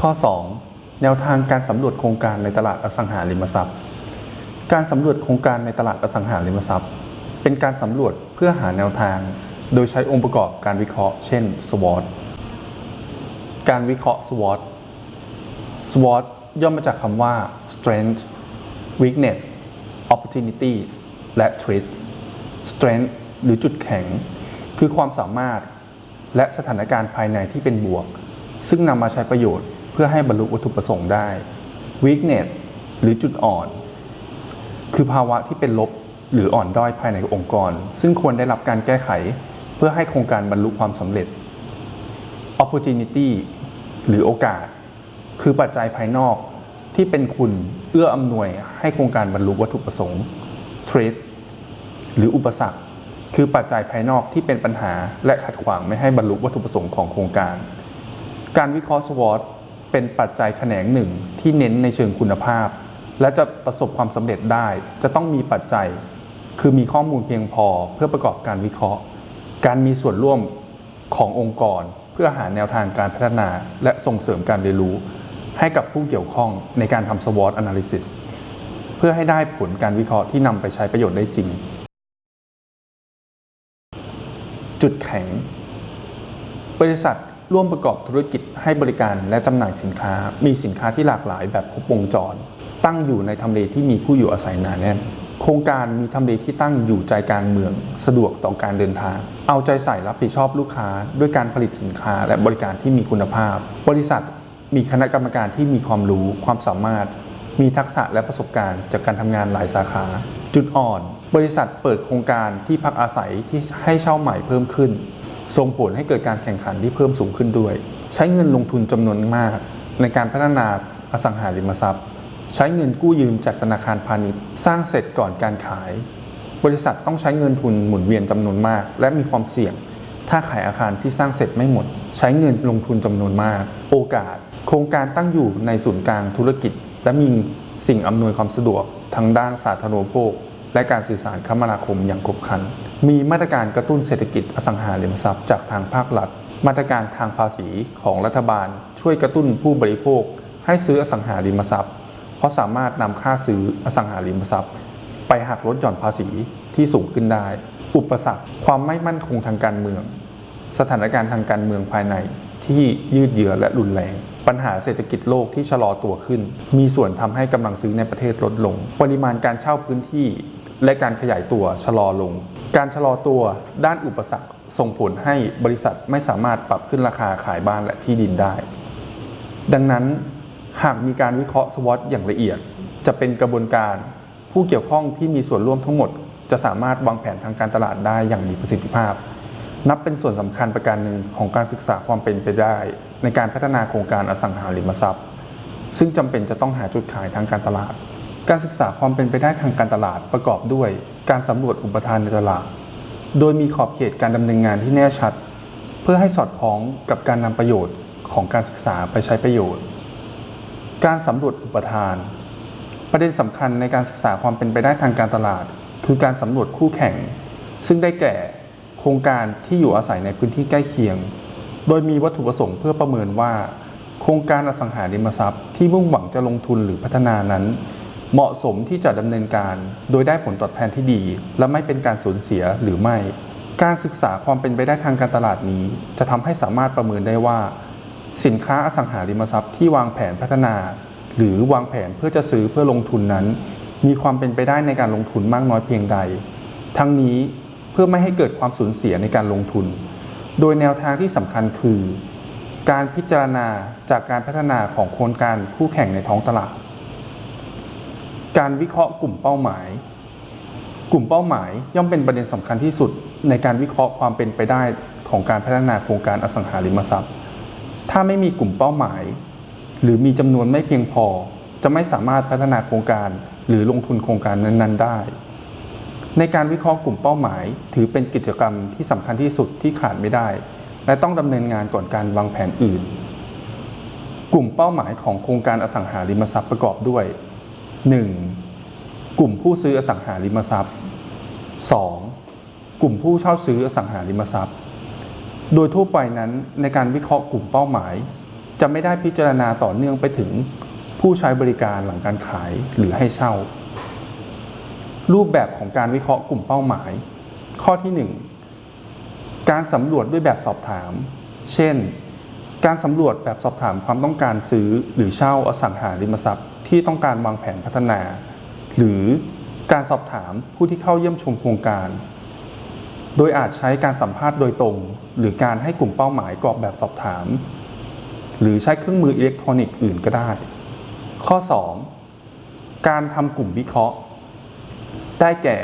ข้อ 2 แนวทางการสำรวจโครงการในตลาดอสังหาริมทรัพย์ การสำรวจโครงการในตลาดอสังหาริมทรัพย์ เป็นการสำรวจเพื่อหาแนวทาง โดยใช้องค์ประกอบการวิเคราะห์ เช่น SWOT การวิเคราะห์ SWOT SWOT ย่อมมาจากคำว่า strength weakness opportunities และ threats strength หรือจุดแข็ง คือความสามารถและสถานการณ์ภายในที่เป็นบวก ซึ่งนำมาใช้ประโยชน์ พื่อให้บรรลุวัตถุประสงค์ได้ weakness หรือจุดอ่อน คือภาวะที่เป็นลบหรืออ่อนด้อยภายในองค์กร ซึ่งควรได้รับการแก้ไข เพื่อให้โครงการบรรลุความสำเร็จ opportunity หรือโอกาส คือปัจจัยภายนอกที่เป็นคุณเอื้ออำนวยให้โครงการบรรลุวัตถุประสงค์ threat หรืออุปสรรค คือปัจจัยภายนอกที่เป็นปัญหาและขัดขวางไม่ให้บรรลุวัตถุประสงค์ของโครงการ การวิเคราะห์ SWOT เป็นปัจจัยแขนงหนึ่งที่เน้นในเชิงคุณภาพ และจะประสบความสำเร็จได้ จะต้องมีปัจจัย คือมีข้อมูลเพียงพอเพื่อประกอบการวิเคราะห์ การมีส่วนร่วมขององค์กร เพื่อหาแนวทางการพัฒนา และส่งเสริมการเรียนรู้ ให้กับผู้เกี่ยวข้องในการทำ SWOT analysis เพื่อให้ได้ผลการวิเคราะห์ที่นำไปใช้ประโยชน์ได้จริง จุดแข็ง บริษัท ร่วมประกอบธุรกิจให้บริการและจำหน่ายสินค้า มีสินค้าที่หลากหลายแบบครบวงจร ตั้งอยู่ในทำเลที่มีผู้อยู่อาศัยหนาแน่น โครงการมีทำเลที่ตั้งอยู่ใจกลางเมือง สะดวกต่อการเดินทาง เอาใจใส่รับผิดชอบลูกค้า ด้วยการผลิตสินค้าและบริการที่มีคุณภาพ บริษัทมีคณะกรรมการที่มีความรู้ความสามารถ มีทักษะและประสบการณ์จากการทำงานหลายสาขา จุดอ่อน บริษัทเปิดโครงการที่พักอาศัยที่ให้เช่าใหม่เพิ่มขึ้น ส่งผลให้เกิดการแข่งขันที่เพิ่มสูงขึ้นด้วย ใช้เงินลงทุนจำนวนมาก ในการพัฒนาอสังหาริมทรัพย์ ใช้เงินกู้ยืมจากธนาคารพาณิชย์ สร้างเสร็จก่อนการขาย บริษัทต้องใช้เงินทุนหมุนเวียนจำนวนมาก และมีความเสี่ยง ถ้าขายอาคารที่สร้างเสร็จไม่หมด ใช้เงินลงทุนจำนวนมาก โอกาส โครงการตั้งอยู่ในศูนย์กลางธุรกิจ และมีสิ่งอำนวยความสะดวกทางด้านสาธารณูปโภค และการสื่อสารคมนาคมอย่างครบครัน มีมาตรการกระตุ้นเศรษฐกิจอสังหาริมทรัพย์จากทางภาครัฐ มาตรการทางภาษีของรัฐบาล ช่วยกระตุ้นผู้บริโภค ให้ซื้ออสังหาริมทรัพย์ เพราะสามารถนำค่าซื้ออสังหาริมทรัพย์ ไปหักลดหย่อนภาษีที่สูงขึ้นได้ อุปสรรคความไม่มั่นคงทางการเมือง สถานการณ์ทางการเมืองภายในที่ยืดเยื้อและรุนแรง ปัญหาเศรษฐกิจโลกที่ชะลอตัวขึ้น มีส่วนทำให้กำลังซื้อในประเทศลดลง ปริมาณการเช่าพื้นที่ และการขยายตัวชะลอลง การชะลอตัวด้านอุปสรรคส่งผลให้บริษัทไม่สามารถปรับขึ้นราคาขายบ้านและที่ดินได้ ดังนั้นหากมีการวิเคราะห์ SWOT อย่างละเอียด จะเป็นกระบวนการผู้เกี่ยวข้องที่มีส่วนร่วมทั้งหมด จะสามารถวางแผนทางการตลาดได้อย่างมีประสิทธิภาพ นับเป็นส่วนสำคัญประการหนึ่งของการศึกษาความเป็นไปได้ ในการพัฒนาโครงการอสังหาริมทรัพย์ ซึ่งจำเป็นจะต้องหาจุดขายทางการตลาด การศึกษาความเป็นไปได้ทางการตลาดประกอบด้วยการสำรวจอุปทานในตลาด โดยมีขอบเขตการดำเนินงานที่แน่ชัด เพื่อให้สอดคล้องกับการนำประโยชน์ของการศึกษาไปใช้ประโยชน์ การสำรวจอุปทาน ประเด็นสำคัญในการศึกษาความเป็นไปได้ทางการตลาด คือการสำรวจคู่แข่ง ซึ่งได้แก่โครงการที่อยู่อาศัยในพื้นที่ใกล้เคียง โดยมีวัตถุประสงค์เพื่อประเมินว่า โครงการอสังหาริมทรัพย์ที่มุ่งหวังจะลงทุนหรือพัฒนานั้น เหมาะสมที่จะดำเนินการ โดยได้ผลตอบแทนที่ดี และไม่เป็นการสูญเสียหรือไม่ การศึกษาความเป็นไปได้ทางการตลาดนี้ จะทำให้สามารถประเมินได้ว่า สินค้าอสังหาริมทรัพย์ที่วางแผนพัฒนา หรือวางแผนเพื่อจะซื้อเพื่อลงทุนนั้น มีความเป็นไปได้ในการลงทุนมากน้อยเพียงใด ทั้งนี้เพื่อไม่ให้เกิดความสูญเสียในการลงทุน โดยแนวทางที่สำคัญคือ การพิจารณาจากการพัฒนาของโครงการคู่แข่งในท้องตลาด การวิเคราะห์กลุ่มเป้าหมาย กลุ่มเป้าหมายย่อมเป็นประเด็นสำคัญที่สุด ในการวิเคราะห์ความเป็นไปได้ของการพัฒนาโครงการอสังหาริมทรัพย์ ถ้าไม่มีกลุ่มเป้าหมาย หรือมีจำนวนไม่เพียงพอ จะไม่สามารถพัฒนาโครงการหรือลงทุนโครงการนั้น ๆ ได้ ในการวิเคราะห์กลุ่มเป้าหมาย ถือเป็นกิจกรรมที่สำคัญที่สุดที่ขาดไม่ได้ และต้องดำเนินงานก่อนการวางแผนอื่น กลุ่มเป้าหมายของโครงการอสังหาริมทรัพย์ประกอบด้วย 1. กลุ่มผู้ซื้ออสังหาริมทรัพย์ 2. กลุ่มผู้เช่าซื้ออสังหาริมทรัพย์ โดยทั่วไปนั้นในการวิเคราะห์กลุ่มเป้าหมาย จะไม่ได้พิจารณาต่อเนื่องไปถึงผู้ใช้บริการหลังการขายหรือให้เช่า รูปแบบของการวิเคราะห์กลุ่มเป้าหมาย ข้อที่ 1 การสำรวจด้วยแบบสอบถาม เช่น การสำรวจแบบสอบถามความต้องการซื้อหรือเช่าอสังหาริมทรัพย์ ที่ต้องการวางแผนพัฒนา หรือการสอบถามผู้ที่เข้าเยี่ยมชมโครงการ โดยอาจใช้การสัมภาษณ์โดยตรง หรือการให้กลุ่มเป้าหมายกรอกแบบสอบถาม หรือใช้เครื่องมืออิเล็กทรอนิกส์อื่นก็ได้ ข้อ 2 การทำกลุ่มวิเคราะห์ ได้แก่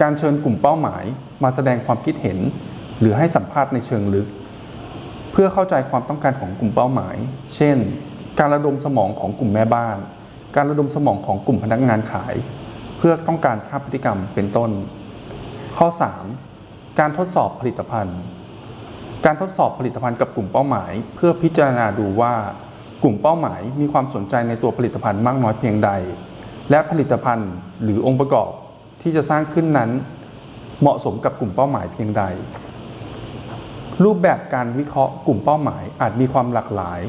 การเชิญกลุ่มเป้าหมาย มาแสดงความคิดเห็น หรือให้สัมภาษณ์ในเชิงลึก เพื่อเข้าใจความต้องการของกลุ่มเป้าหมาย เช่น การระดมสมองของกลุ่มแม่บ้าน การระดมสมองของกลุ่มพนักงานขาย เพื่อต้องการทราบพฤติกรรมเป็นต้น ข้อ 3 การทดสอบผลิตภัณฑ์ การทดสอบผลิตภัณฑ์กับกลุ่มเป้าหมาย เพื่อพิจารณาดูว่ากลุ่มเป้าหมายมีความสนใจในตัวผลิตภัณฑ์มากน้อยเพียงใด และผลิตภัณฑ์หรือองค์ประกอบที่จะสร้างขึ้นนั้น เหมาะสมกับกลุ่มเป้าหมายเพียงใด รูปแบบการวิเคราะห์กลุ่มเป้าหมายอาจมีความหลากหลาย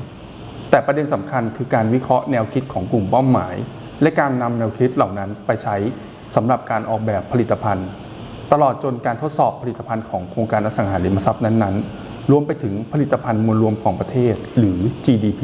แต่ประเด็นสำคัญคือการวิเคราะห์แนวคิดของกลุ่มเป้าหมาย และการนำแนวคิดเหล่านั้นไปใช้สำหรับการออกแบบผลิตภัณฑ์ ตลอดจนการทดสอบผลิตภัณฑ์ของโครงการอสังหาริมทรัพย์นั้นๆ รวมไปถึงผลิตภัณฑ์มวลรวมของประเทศหรือ GDP